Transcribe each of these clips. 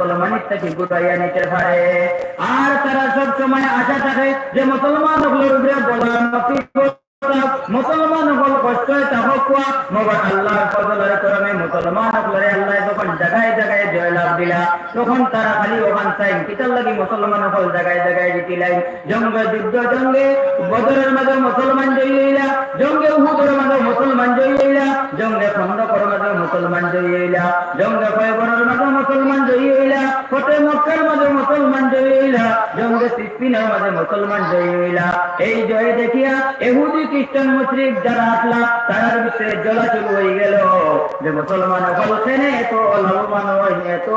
মুসলমানের থেকে গুটাইয়া নিতে পারে আর তারা সব সময় আশা থাকে যে মুসলমান হলের উপরে মুসলমান হল কষ্ট তাহকুয়া মগর আল্লাহর ফজলের কারণে মুসলমান হলে আল্লাহ যখন জায়গায় জায়গায় জয়লাভ দিলা, তখন তারা খালি ওখান চাই কিতার লাগি মুসলমান হল জায়গায় জায়গায় জিতিলাই জঙ্গে যুদ্ধ, জঙ্গে বদরের মাঝে মুসলমান জয়ী জঙ্গে উহুদের মাঝে মুসলমান জয়ী জঙ্গে খন্দকর মাঝে মুসলমান জয়ী জঙ্গে ফয়বরের মাঝে মুসলমান জয়ী ফতে মক্কার মাঝে জঙ্গে আমাদের মুসলমান জয় হইলা। এই জয় দেখিয়া এহুদি, খ্রিস্টান, মুসলিম যারা আসলা তারার ভিতরে জলা শুরু হয়ে গেল। যে মুসলমান বলছেন এত, লাভবান হয় এত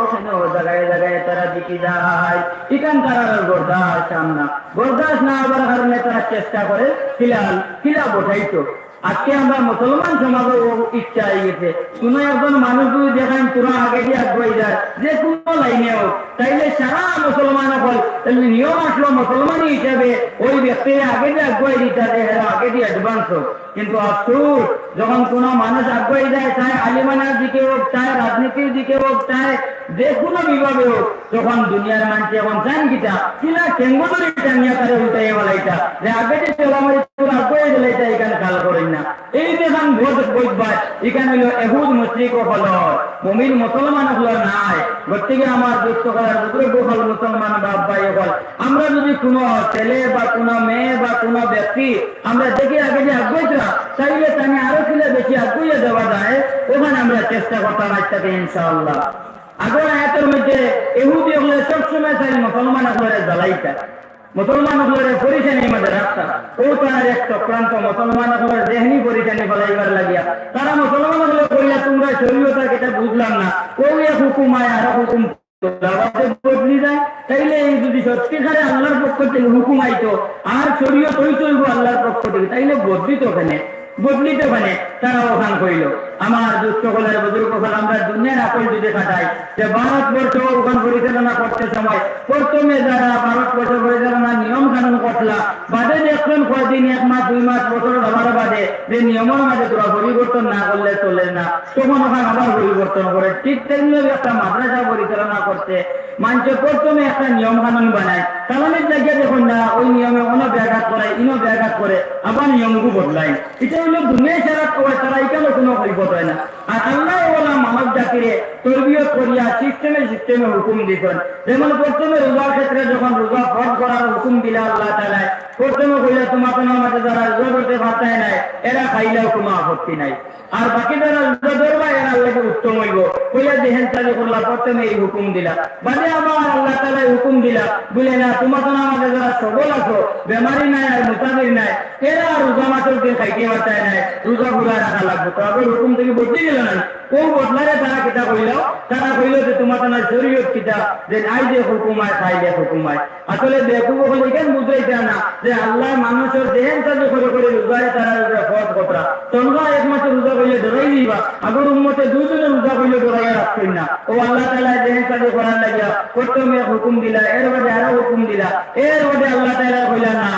জায়গায় জায়গায় তারা দিকে যায়। এখান তারা বরদাস সামনা। বরদাস না হবার কারণে তারা চেষ্টা করে খিলাল খিলা বোঝাইতো আজকে আমরা মুসলমান সমাজের ইচ্ছা হয়ে গেছে। কোন একজন মানুষ যদি দেখান তোরা আগে দিয়ে আগ্রহী যায়, যে কোনো লাইনে হোক, তাইলে সারা মুসলমান হল তাহলে নিয়ম আসলো মুসলমান হিসাবে ওই ব্যক্তি আগে দিয়ে আগ্রহী দিতে এরা আগে দিয়ে অ্যাডভান্স হোক। কিন্তু আফসুস, যখন কোনো মানুষ আগ্রহী যায় চায় আলিমানার দিকে হোক চায় রাজনীতির দিকে হোক চায় যে কোনো বিভাগে হোক তখন দুনিয়ার মানুষ এখন চান কিটা কিনা কেঙ্গতরি টানিয়া তারে উল্টাই বলাইটা যে আগে যে চলামারি আগ্রহী করেন না। এই দেখান ভোট বৈধবাদ এখানে হলো এহুদ মুসলিক হল, মমিন মুসলমান হল নাই। গতিকে আমার দুঃখ করার বুজুর্গ হল মুসলমান বাপ ভাই হল। আমরা যদি কোনো ছেলে বা কোনো মেয়ে বা কোনো ব্যক্তি, আমরা দেখি আগে যে আগ্রহীরা চাইলে তাকে আরও ছেলে বেশি আগ্রহী দেওয়া যায়। ওখানে আমরা চেষ্টা করতাম আজটাকে ইনশাআল্লাহ। আগর আয়াতের মধ্যে এহুদি হলে সবসময় চাই মুসলমান হলে জ্বালাইটা মুসলমান হলের পরিচানি মধ্যে রাস্তা ও তার এক চক্রান্ত মুসলমান হলের দেহনি পরিচানি ফলাইবার লাগিয়া, তারা মুসলমান হলে করিয়া তোমরা শরীয়তা কেটা বুঝলাম না। ও এক হুকুম আয় আর আল্লাহর পক্ষ থেকে তাইলে বদলিত ওখানে বদলিত ওখানে তারা ওখান কইল আমার দুষ্ট কলের বুজুর্গ হল আমরা দুনিয়ার আকল যদি খাটাই যে ভারতবর্ষ ওখান পরিচালনা করতে সময় প্রথমে যারা ভারতবর্ষ পরিচালনা নিয়ম কানুন করলা, বাদে দেখলেন কয়দিন এক মাস, দুই মাস, বছর হবার বাদে যে নিয়মের মাঝে তোরা পরিবর্তন না করলে চলে না। তখন ওখানে আবার পরিবর্তন করে ঠিক তেমনি একটা মাদ্রাসা পরিচালনা করতে মানুষ প্রথমে একটা নিয়ম কানুন বানায়। কারণের জায়গায় দেখুন না, ওই নিয়মে অন্য ব্যাঘাত করে ইনো ব্যাঘাত করে, আবার নিয়মকে বদলায়। এটা হলো দুনিয়া সারা তারা এখানে কোনো পরিবর্তন হয় না। আর আল্লাহ ওলা মানব জাতিরে তরবিয়ত করিয়া সিস্টেমে সিস্টেমে হুকুম দিতেন যেমন প্রথমে রোজার ক্ষেত্রে যখন রোজা ফল করার হুকুম দিলে আল্লাহ তালায় প্রথমে কইলে তোমাকে আমাদের যারা রোজা করতে পারতায় নাই, এরা খাইলেও কোনো আপত্তি নাই। আর বাকি যারা রোজা ধরবা, এরা আল্লাহকে উত্তম হইব। কইয়া যেহেন চালু করলা, প্রথমে এই হুকুম দিলা। বাদে আবার আল্লাহ তালা হুকুম দিলা। বলে, না তোমাকে আমাদের যারা সবল আছো, বেমারি নাই আর মোতাবির নাই, এরা রোজা মাসকে খাইতে পারতায় নাই, রোজা ঘুরা রাখা লাগবে। তো আবার হুকুম থেকে বদলে গেল না। ও বদলারে তারা কিতা কইল? তারা কইল যে, তোমার তো না শরীয়ত কিতা, যে আই যে হুকুমায় খাইলে হুকুমায় আসলে বেকুব হলে কেন বুঝাইছে না যে, আল্লাহ মানুষের দেহেন সাজে করে করে রোজায় তারা রোজা ফত কথা তোমরা এক মাসে রোজা কইলে দিবা আগর উম্মতে দুজনে রোজা কইলে ধরাইয়া রাখছেন না। ও আল্লাহ তাআলা দেহেন সাজে করার লাগিয়া প্রথমে হুকুম দিলা, এর বাদে আরও হুকুম দিলা। এর বাদে আল্লাহ তাআলা কইলা, না,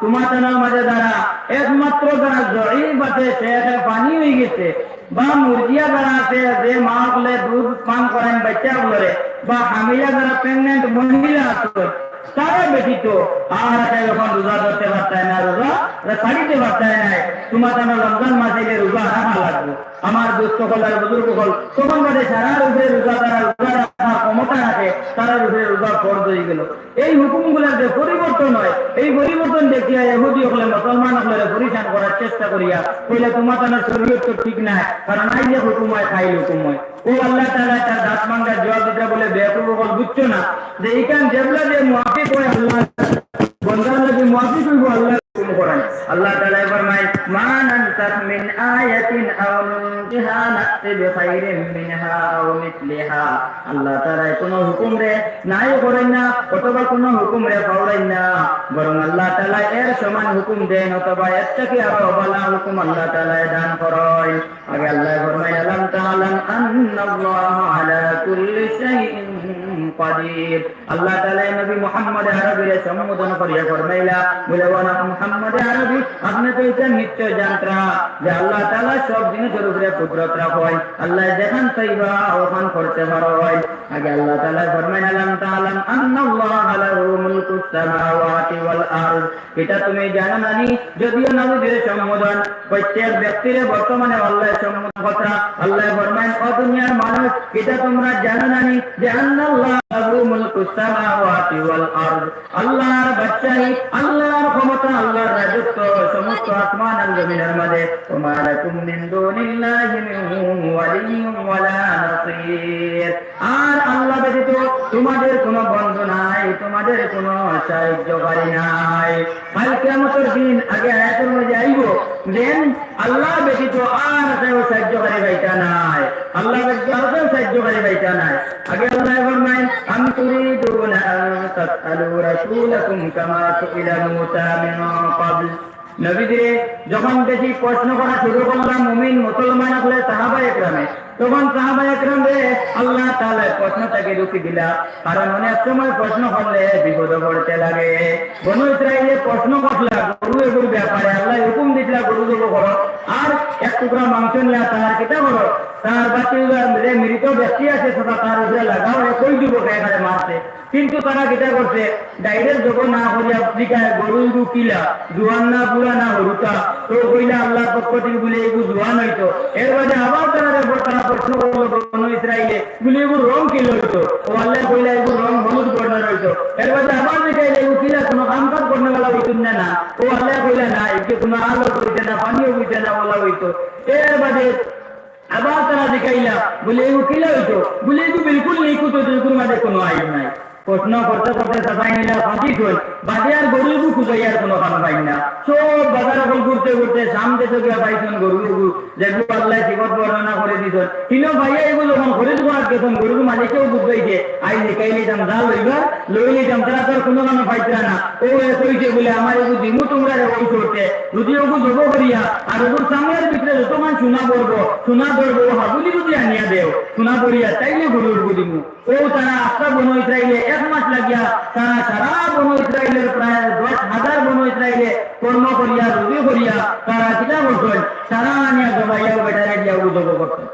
তোমার তানার মাঝে দ্বারা একমাত্র যারা জয়ীব আছে, সে পানি হয়ে গেছে। বা মুরগিয়া যারা আছে, যে মা বলে দুধ পান করেন, বাচ্চা বলে, বা হামিয়া যারা প্রেগনেন্ট মহিলা আছে তারা ব্যতীত একটা যখন রোজা ধরতে না, রোজা না। তোমার আমার রমজান মাসে গিয়ে রোজা রাখা লাগবে। আমার কলার হল তখন সারা রোজা তারা রোজা রাখার ক্ষমতা রাখে, তারা রোজা হয়ে গেল। এই যে পরিবর্তন হয়, এই পরিবর্তন দেখিয়া এহুদি হলে, মুসলমান হলে পরিচান করার চেষ্টা করিয়া, কইলে তোমার তোমার শরীর তো ঠিক নাই, কারণ আই যে হুকুম হয়, খাইল হুকুম হয়। ও আল্লাহ তার বলে বেকুব বুঝছ না? যে এইখান যেগুলা যে মুআফিক হয় আল্লাহ। বন্দার লাগি মুআফিক হইব আল্লাহ। হুকুম করেন আল্লাহ তাআলা ফরমায় মা মিন আয়াতিন আও নুনজিহা নাতি বিখাইরিন মিনহা আও মিথলিহা আল্লাহ তাআলা কোন হুকুম রে নাই করেন না, অথবা কোন হুকুম রে পাওয়াই না। বরং আল্লাহ তাআলা এর সমান হুকুম দেন, অথবা এর থেকে আরও ভালো হুকুম আল্লাহ তাআলা দান করেন। আগে আল্লাহ ফরমায়, আলাম তাআলাম আন্নাল্লাহা আলা কুল্লি শাইইন قدير الله تعالى نبي محمد عربي সম্বোধন করিয়া ফরমাইলা বলে ওয়ানা মুহাম্মদ আরবি আপনি তো এটা নিশ্চয় জানতরা যে আল্লাহ তাআলা সব জিনিসের উপরে কুদরত রাখয় আল্লাহ যেখান চাইবা ওখান করতে পারো হয় আগে আল্লাহ তাআলা ফরমাইন আলাম তাআলাম আন্নাল্লাহা লাহু মুলকুস সামাওয়াতি ওয়াল আরদ এটা তুমি জানো নানি যদিও নবীদের সম্বোধন প্রত্যেক ব্যক্তির বর্তমানে আল্লাহ সম্বোধন কথা আল্লাহ ফরমাইন ও দুনিয়ার মানুষ এটা তোমরা জানো নানি যে আল্লাহ আল্লাহর বাদশাহী, আল্লাহর আর আল্লাহ ব্যতীত তোমাদের কোনো বন্ধু নাই, তোমাদের কোনো সাহায্যকারী নাই। কাল কিয়ামতের দিন আগে আয়াতের মধ্যে আইব দেন আল্লাহ ব্যতীত আর কেউ সাহায্যকারী বাইটা নাই। আল্লাহ ব্যতীত আর কেউ সাহায্যকারী বাইটা নাই। আগে আল্লাহ তাসআলু রাসূলাকুম কামা সুইলা মূসা মিন ক্বাবল নবীদের যখন বেশি প্রশ্ন করা শুরু করলাম মুমিন মুসলমান হলে সাহাবা একরামে, তখন সাহাবা একরাম আল্লাহ তাআলা প্রশ্নটাকে রুখি দিলা। কারণ অনেক সময় প্রশ্ন করলে বিপদ পড়তে লাগে। বনু ইসরায়েলে প্রশ্ন করলা, গরু এগুর ব্যাপারে আল্লাহ হুকুম দিছিলা, গরু দেবো করো। আর এক টুকরা মাংস নিয়ে তার কিতা করো? তার বাচ্চা মৃত ব্যক্তি আছে সেটা তার উপরে লাগাও কই দিব এখানে মারছে। কিন্তু তারা কিতা করছে ডাইরেক্ট যখন না করিয়া জিজ্ঞাসা গরু গরু কিলা জোয়ান না পুরা না হরুতা তো কইলা আল্লাহ পক্ষ থেকে বলে এগুলো জোয়ান হইতো। এর বাদে আবার তারা রে তারা প্রশ্ন করল, বনু ইসরায়েলে বলে এগুলো রং কি হইতো ও আল্লাহ কইলা এগুলো রং হলুদ হইতো। এর বাদে আবার দেখাইলে কিলা কোনো কাম কাজ वाला হইতো না না। ও আল্লাহ না কোনো আলো হইতে না পানিও হইতে না, বলা হইতো। এর বাদে আবার তারা দেখাইলা, বলে কিলা হইতো? বলে বিলকুল নেই কুতো মাঝে কোনো আইন নাই। প্রশ্ন করতে করতে সাফাই নিলে ফাঁসি কই বাদে আর গরু খুঁজাই আর কোনো কাম পাই না। সব বাজার এখন ঘুরতে ঘুরতে সাম দেশে গিয়া পাইছেন গরু গরু যেগুলো আল্লাহ জীবত বর্ণনা করে দিছ কিন্তু ভাইয়া এগুলো যখন খরিদ করার গেছেন গরুর মালিকেও বুঝবাই যে আই লিখাই নিতাম যা লইবা লই নিতাম তারা তোর কোনো কামে পাইতরা না। ও এ কইছে বলে আমার এগু দিমু তোমরা ওই করতে যদি ওগু জব করিয়া আর ওগুর সামনের ভিতরে যত মান সোনা পড়ব সোনা পড়ব হাবুলি বুঝি আনিয়া দেও, সোনা পড়িয়া তাইলে গরুর দিমু ও তারা আস্থা বন ইসরায়েলে এক মাস লাগিয়া, তারা সারা বন ইসরায়েলের প্রায় দশ হাজার বন ইসরায়েলে কর্ম করিয়া, রুজু করিয়া তারা কিতা করছেন সারা আনিয়া জবাইয়া বেটারে দিয়া উদ্যোগ করছেন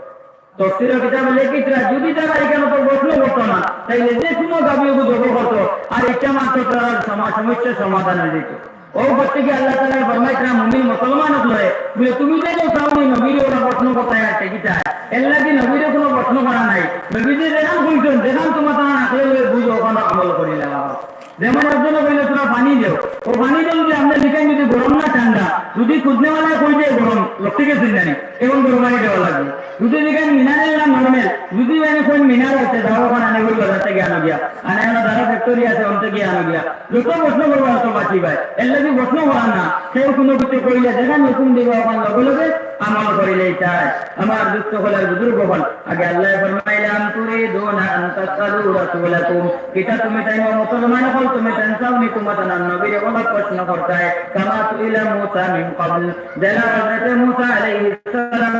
তফসির কিতাব লেখিতরা যদি তারা এখানে তো প্রশ্ন করতো না। তাইলে যে কোনো দাবি করতো। আর এটা মাত্র তারা সমা- সমস্যার সমাধান হয়ে যেত ও করতে গিয়ে আল্লাহ তালা ফরমাইতরা মুমিন মুসলমান হলে বলে, তুমি যে কেউ চাও নি নবীর ওরা প্রশ্ন করতে আছে কিটা এর লাগে নবীর কোনো প্রশ্ন করা নাই? নবীদের যেখান শুনছেন যেখান তোমার তারা নাকলে বুঝো, ওখানে আমল করিলাম যেমন একজনে বললে, তোরা পানি দেও। ও পানি দেও যে আমরা লিখাই, যদি গরম না ঠান্ডা, যদি খুঁজনেওয়ালা কই যে গরম গেছেন জানি এখন গরম পানি দেওয়া লাগবে। যদি লিখাই মিনারেল না যদি মানে যেখানে হুকুম দিব, ওখানে লগে লগে আমল করিলে চায় আমার দুঃখ হলের বুজুর্গ হল আগে আল্লাহ ফরমাইলাম তুরি দোনা আন্তাসালু রাসূলাকুম। এটা তুমি তাই মুসলমান হল তুমি তানসাও নি তোমার নবীর ওলা প্রশ্ন করতে। কামা তুইলা মুসা মিন ক্বাবল, যারা হযরত মুসা আলাইহিস সালাম